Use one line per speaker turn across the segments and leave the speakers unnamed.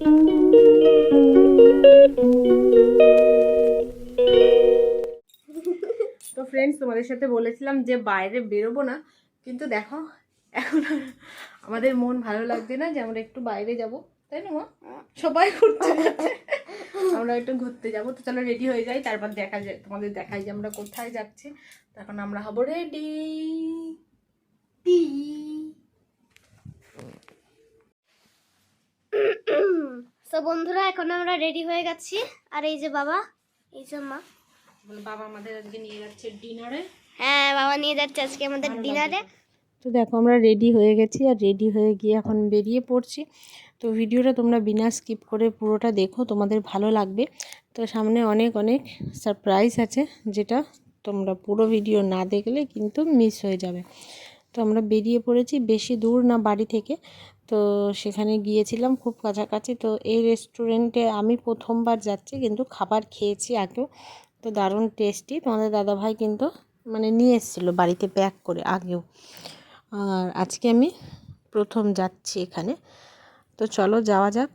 তো ফ্রেন্ডস তোমাদের সাথে বলেছিলাম যে বাইরে বেরোবো না, কিন্তু দেখো, এখন আমাদের মন ভালো লাগছে না যে আমরা একটু বাইরে যাব। তাই না, মা? সবাই ঘুরতে আমরা একটু ঘুরতে যাব। তো চলো রেডি হয়ে যাই, তারপর দেখা যায়, তোমাদের দেখাই যে আমরা কোথায় যাচ্ছি। তখন আমরা হব রেডি
তো বন্ধুরা এখন আমরা রেডি হয়ে গেছি। আর এই যে বাবা এই যে মা।
বাবা আমাদের আজকে নিয়ে যাচ্ছে ডিনারে
হ্যাঁ বাবা নিয়ে যাচ্ছে আজকে আমাদের ডিনারে
তো দেখো আমরা রেডি হয়ে গেছি আর রেডি হয়ে গিয়ে এখন বেরিয়ে পড়ছি। তো ভিডিওটা তোমরা বিনা স্কিপ করে পুরোটা দেখো তোমাদের ভালো লাগবে। তো সামনে অনেক অনেক সারপ্রাইজ আছে যেটা তোমরা পুরো ভিডিও না দেখলে কিন্তু মিস হয়ে যাবে। তো আমরা বেরিয়ে পড়েছি বেশি দূর না বাড়ি থেকে। তো সেখানে গিয়েছিলাম খুব কাছাকাছি। তো এই রেস্টুরেন্টে আমি প্রথমবার যাচ্ছি, কিন্তু খাবার খেয়েছি আগেও। তো দারুণ টেস্টি তোমাদের দাদাভাই কিন্তু মানে নিয়ে এসেছিল বাড়িতে প্যাক করে আগেও। আর আজকে আমি প্রথম যাচ্ছি এখানে। তো চলো যাওয়া যাক।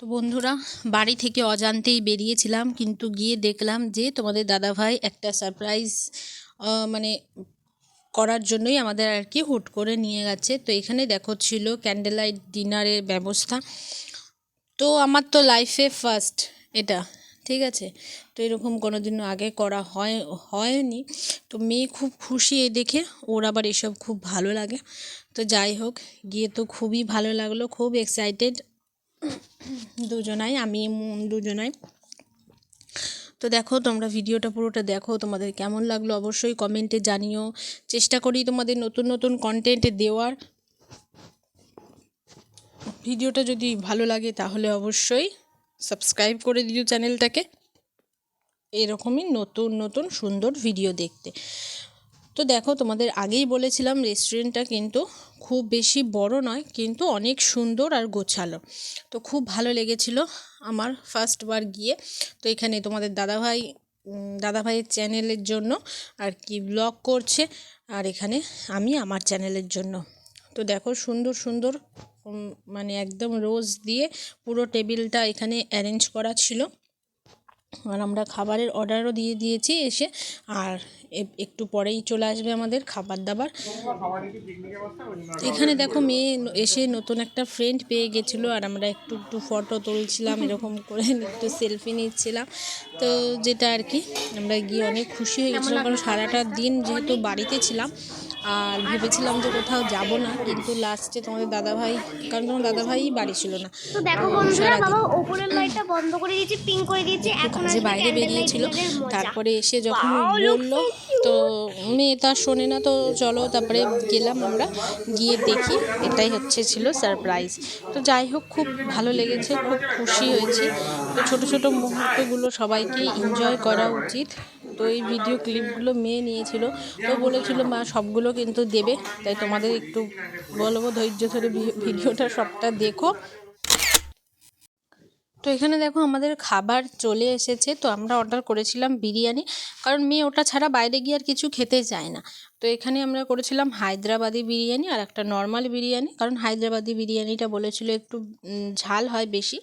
তো বন্ধুরা, বাড়ি থেকে অজান্তেই বেরিয়েছিলাম, কিন্তু গিয়ে দেখলাম যে তোমাদের দাদাভাই একটা সারপ্রাইজ মানে করার জন্যই আমাদের আর কি হুট করে নিয়ে গেছে। তো এখানে দেখো ছিল ক্যান্ডেল লাইট ডিনারের ব্যবস্থা। তো আমার তো লাইফে ফার্স্ট এটা, ঠিক আছে? তো এরকম কোনো দিনও আগে করা হয়, হয়নি। তো মেয়ে খুব খুশি এ দেখে, ওর আবার এসব খুব ভালো লাগে। তো যাই হোক, গিয়ে তো খুবই ভালো লাগল, খুব এক্সাইটেড দুজনাই, আমি দুজনাই। তো দেখো, তোমরা ভিডিওটা পুরোটা দেখো, তোমাদের কেমন লাগল অবশ্যই কমেন্টে জানিও। চেষ্টা করি তোমাদের নতুন নতুন কন্টেন্ট দেওয়ার। ভিডিওটা যদি ভালো লাগে তাহলে অবশ্যই সাবস্ক্রাইব করে দিও চ্যানেলটাকে এরকমই নতুন নতুন সুন্দর ভিডিও দেখতে। তো দেখো, তোমাদের আগেই বলেছিলাম রেস্টুরেন্টটা কিন্তু খুব বেশি বড় নয়, কিন্তু অনেক সুন্দর আর গোছালো। তো খুব ভালো লেগেছিল আমার ফার্স্ট বার গিয়ে। তো এখানে তোমাদের দাদাভাই দাদাভাইয়ের চ্যানেলের জন্য আর কি ব্লগ করছে, আর এখানে আমি আমার চ্যানেলের জন্য। তো দেখো, সুন্দর সুন্দর মানে একদম রোজ দিয়ে পুরো টেবিলটা এখানে অ্যারেঞ্জ করা ছিল। আর আমরা খাবারের অর্ডারও দিয়ে দিয়েছি এসে। আর একটু পরেই চলে আসবে আমাদের খাবার দাবার। এখানে দেখো মেয়ে এসে নতুন একটা ফ্রেন্ড পেয়ে গেছিল আর আমরা একটু একটু ফটো তুলছিলাম, এরকম করে একটু সেলফি নিচ্ছিলাম। তো যেটা আর কি, আমরা গিয়ে অনেক খুশি হয়ে গেছিলাম, কারণ সারাটা দিন যেহেতু বাড়িতে ছিলাম আর ভেবেছিলাম যে কোথাও যাব না কিন্তু লাস্টে তোমাদের দাদাভাই কারণ তোমার দাদাভাই বাড়ি ছিল না।
তো দেখো বন্ধুরা বাবা উপরের লাইটটা বন্ধ করে দিয়েছি পিঙ্ক করে দিয়েছি এখন
কাজে বাইরে বেরিয়েছিল। তারপরে এসে যখন বলল তো মেয়ে তা শোনে না তো চলো তারপরে গেলাম আমরা গিয়ে দেখি। এটাই হচ্ছে ছিল সারপ্রাইজ তো যাই হোক খুব ভালো লেগেছে খুব খুশি হয়েছি। তো ছোটো ছোটো মুহূর্তগুলো সবাইকে এনজয় করা উচিত। তো এই ভিডিও ক্লিপগুলো মেয়ে নিয়েছিল। তো বলেছিল, মা, সবগুলো কিন্তু দেবে, তাই তোমাদের একটু বলব ধৈর্য ধরে ভিডিওটা সবটা দেখো। তো এখানে দেখো আমাদের খাবার চলে এসেছে। তো আমরা অর্ডার করেছিলাম বিরিয়ানি, কারণ মেয়ে ওটা ছাড়া বাইরে গিয়ে আর কিছু খেতে চায় না। তো এখানে আমরা করেছিলাম হায়দ্রাবাদি বিরিয়ানি আর একটা নর্মাল বিরিয়ানি, কারণ হায়দ্রাবাদি বিরিয়ানিটা বলেছিল একটু ঝাল হয় বেশি।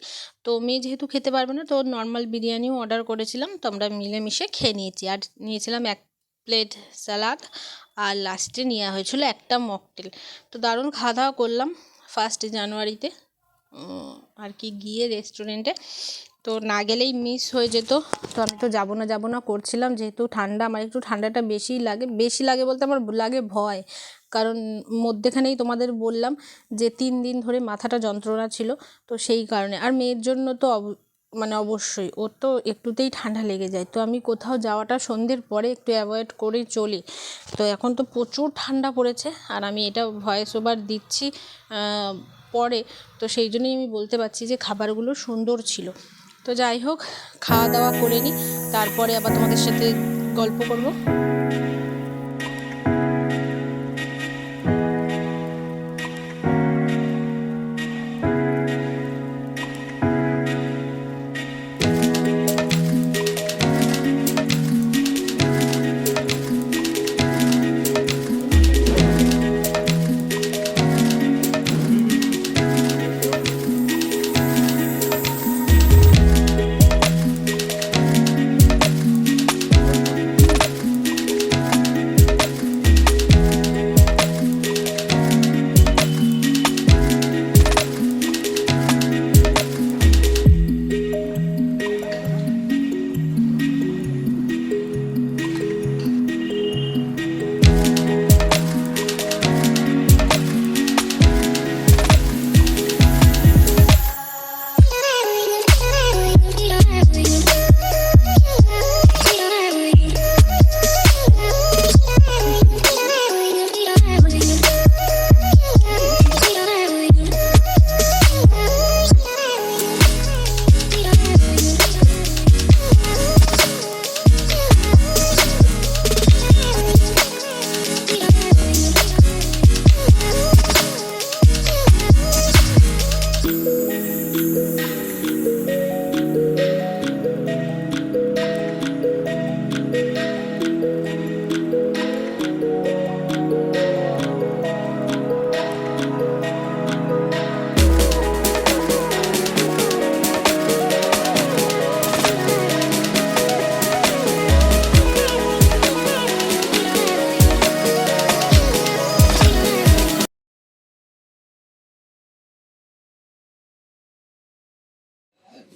তো মেয়ে যেহেতু খেতে পারবে না, তো নর্মাল বিরিয়ানিও অর্ডার করেছিলাম। তো আমরা মিলেমিশে খেয়ে নিয়েছি। আর নিয়েছিলাম এক প্লেট স্যালাড আর লাস্টে নেওয়া হয়েছিল একটা মকটেল তো দারুণ খাওয়া দাওয়া করলাম ফার্স্ট জানুয়ারিতে আর কি গিয়ে রেস্টুরেন্টে তো না গেলেই মিস হয়ে যেত। তো আমি তো যাব না যাব না করছিলাম। যেহেতু ঠান্ডা, আমার একটু ঠান্ডাটা বেশি লাগে। বেশি লাগে বলতে আমার লাগে ভয়। কারণ মধ্যেখানেই তোমাদের বললাম যে তিন দিন ধরে মাথাটা যন্ত্রণা ছিল। তো সেই কারণে। আর মেয়ের জন্য তো অব- মানে অবশ্যই। ওর তো একটুতেই ঠান্ডা লেগে যায়। তো আমি কোথাও যাওয়াটা সন্ধ্যের পরে একটু অ্যাভয়েড করেই চলি। তো এখন তো প্রচুর ঠান্ডা পড়েছে। আর আমি এটা ভয়েস ওভার দিচ্ছি। পরে। তো সেই জন্যই আমি বলতে পারছি যে খাবারগুলো সুন্দর ছিল। তো যাই হোক, খাওয়া দাওয়া করে নিই, তারপরে আবার তোমাদের সাথে গল্প করব।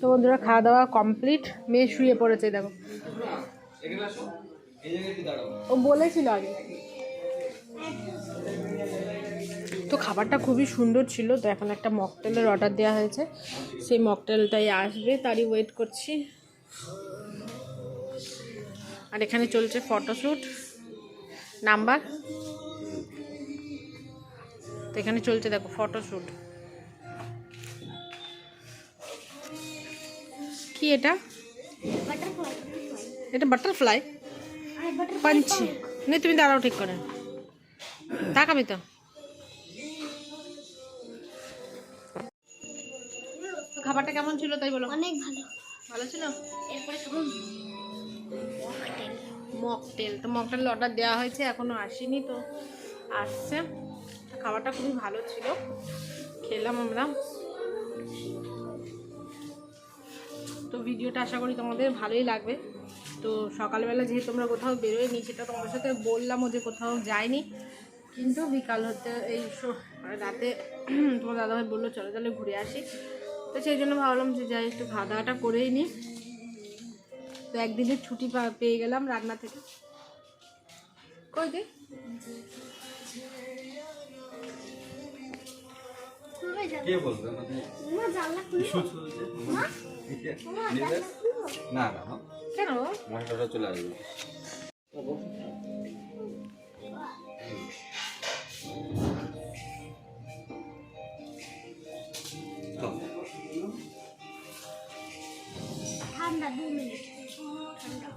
তো বন্ধুরা খাওয়া দাওয়া কমপ্লিট মেয়ে শুয়ে পড়েছে, দেখো। ও বলেছিল আগে। তো খাবারটা খুবই সুন্দর ছিল। তো এখন একটা মকটেলের অর্ডার দেওয়া হয়েছে। সেই মকটেলটাই আসবে। তারই ওয়েট করছি। আর এখানে চলছে ফটোশ্যুট নাম্বার তো এখানে চলছে, দেখো ফটোশ্যুট কি এটা? এটা বাটারফ্লাই পাঞ্ছি নেই তুমি দাঁড়াও ঠিক করে। তাকাবি তো তো। খাবারটা কেমন ছিল তাই বলো?
অনেক ভালো।
ভালো ছিল?
এরপরে
মকটেল। তো মকটেল অর্ডার দেওয়া হয়েছে এখনও আসেনি তো। আসছে। খাবারটা খুবই ভালো ছিল। খেলাম আমরা। তো ভিডিওটা আশা করি তোমাদের ভালোই লাগবে। তো সকালবেলা যেহেতু আমরা কোথাও বেরোয়নি সেটা তোমাদের সাথে বললামও যে কোথাও যাইনি। কিন্তু বিকাল হতে এই স- রাতে তোমার দাদাভাই বলল, চলো তাহলে ঘুরে আসি। তো সেই জন্য ভাবলাম যে যাই, একটু খাওয়া দাওয়াটা করেই নিই তো একদিনের ছুটি পেয়ে গেলাম রান্না থেকে। কই দে
খুলবো
না না
কেন?
মশলাটা চলে আসবে।
ঠান্ডা দু মিনিট। ঠান্ডা।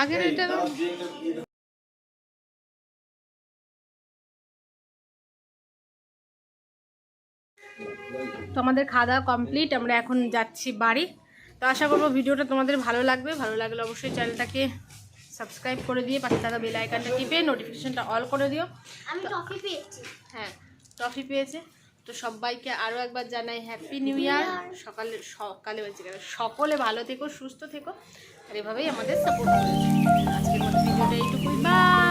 আগের এটা তো আমাদের খাওয়া দাওয়া কমপ্লিট আমরা এখন যাচ্ছি বাড়ি। তো আশা করব ভিডিওটা তোমাদের ভালো লাগবে। ভালো লাগলে অবশ্যই চ্যানেলটাকে সাবস্ক্রাইব করে দিয়ে পাশে থাকা বেল আইকনটা টিপে নোটিফিকেশনটা অল করে দিও।
আমি টফি পেয়েছি।
হ্যাঁ ট্রফি পেয়েছে। তো সবাইকে আরও একবার জানাই হ্যাপি নিউ ইয়ার সকালে সকালে বলছি কেন? সকলে ভালো থেকো সুস্থ থেকো। আর এভাবেই আমাদের সাপোর্ট করো। আজকের মতো ভিডিওটা এইটুকুই। বাই